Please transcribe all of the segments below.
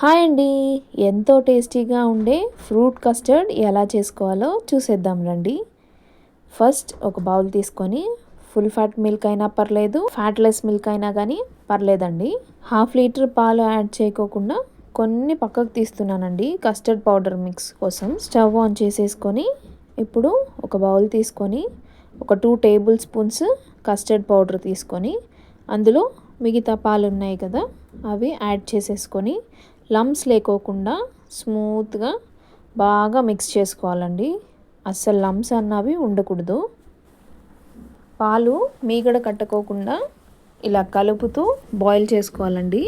Hi అండి. ఎంతో టేస్టీగా ఉండే ఫ్రూట్ కస్టర్డ్ ఎలా చేసుకోవాలో చూసేద్దాం రండి. ఫస్ట్ ఒక బౌల్ తీసుకొని ఫుల్ ఫ్యాట్ మిల్క్ అయినా పర్లేదు ఫ్యాట్లెస్ మిల్క్ అయినా కానీ పర్లేదండి. హాఫ్ లీటర్ పాలు యాడ్ చేయకోకుండా కొన్ని పక్కకు తీస్తున్నానండి కస్టర్డ్ పౌడర్ మిక్స్ కోసం. స్టవ్ ఆన్ చేసేసుకొని ఇప్పుడు ఒక బౌల్ తీసుకొని ఒక two tablespoons custard powder తీసుకొని అందులో మిగతా పాలు ఉన్నాయి కదా అవి యాడ్ చేసేసుకొని లమ్స్ లేకోకుండా స్మూత్గా బాగా మిక్స్ చేసుకోవాలండి. అస్సలు లమ్స్ అన్నవి ఉండకూడదు. పాలు మీగడ కట్టుకోకుండా ఇలా కలుపుతూ బాయిల్ చేసుకోవాలండి.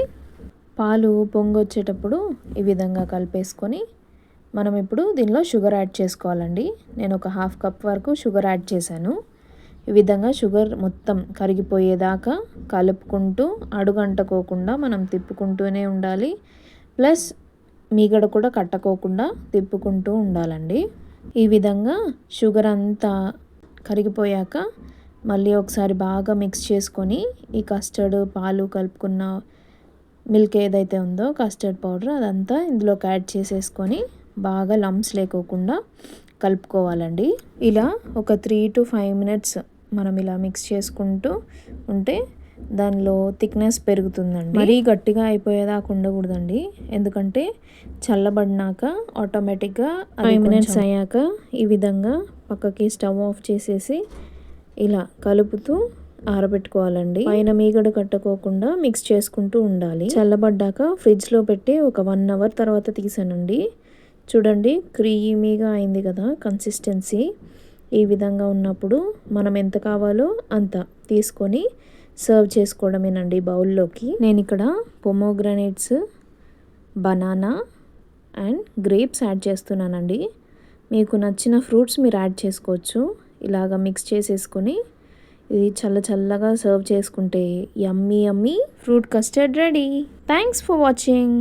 పాలు పొంగొచ్చేటప్పుడు ఈ విధంగా కలిపేసుకొని మనం ఇప్పుడు దీనిలో షుగర్ యాడ్ చేసుకోవాలండి. నేను ఒక హాఫ్ కప్ వరకు షుగర్ యాడ్ చేశాను. ఈ విధంగా షుగర్ మొత్తం కరిగిపోయేదాకా కలుపుకుంటూ అడుగంటకోకుండా మనం తిప్పుకుంటూనే ఉండాలి. ప్లస్ మీగడ కూడా కట్టకోకుండా తిప్పుకుంటూ ఉండాలండి. ఈ విధంగా షుగర్ అంతా కరిగిపోయాక మళ్ళీ ఒకసారి బాగా మిక్స్ చేసుకొని ఈ కస్టర్డ్ పాలు కలుపుకున్న మిల్క్ ఏదైతే ఉందో కస్టర్డ్ పౌడర్ అదంతా ఇందులోకి యాడ్ చేసేసుకొని బాగా లమ్స్ లేకోకుండా కలుపుకోవాలండి. ఇలా ఒక త్రీ టు ఫైవ్ మినిట్స్ మనం ఇలా మిక్స్ చేసుకుంటూ ఉంటే దానిలో థిక్నెస్ పెరుగుతుందండి. మరీ గట్టిగా అయిపోయేదాకా ఉండకూడదండి. ఎందుకంటే చల్లబడినాక ఆటోమేటిక్గా ఫైవ్ మినిట్స్ అయ్యాక ఈ విధంగా పక్కకి స్టవ్ ఆఫ్ చేసేసి ఇలా కలుపుతూ ఆరబెట్టుకోవాలండి. పైన మీగడ కట్టుకోకుండా మిక్స్ చేసుకుంటూ ఉండాలి. చల్లబడ్డాక ఫ్రిడ్జ్లో పెట్టి ఒక వన్ అవర్ తర్వాత తీసానండి. చూడండి క్రీమీగా అయింది కదా కన్సిస్టెన్సీ ఈ విధంగా ఉన్నప్పుడు మనం ఎంత కావాలో అంత తీసుకొని సర్వ్ చేసుకోవడమేనండి బౌల్లోకి. నేను ఇక్కడ pomegranates banana and grapes add చేస్తున్నానండి. మీకు నచ్చిన ఫ్రూట్స్ మీరు యాడ్ చేసుకోవచ్చు. ఇలాగ మిక్స్ చేసేసుకొని ఇది చల్ల చల్లగా సర్వ్ చేసుకుంటే yummy yummy fruit custard ready thanks for watching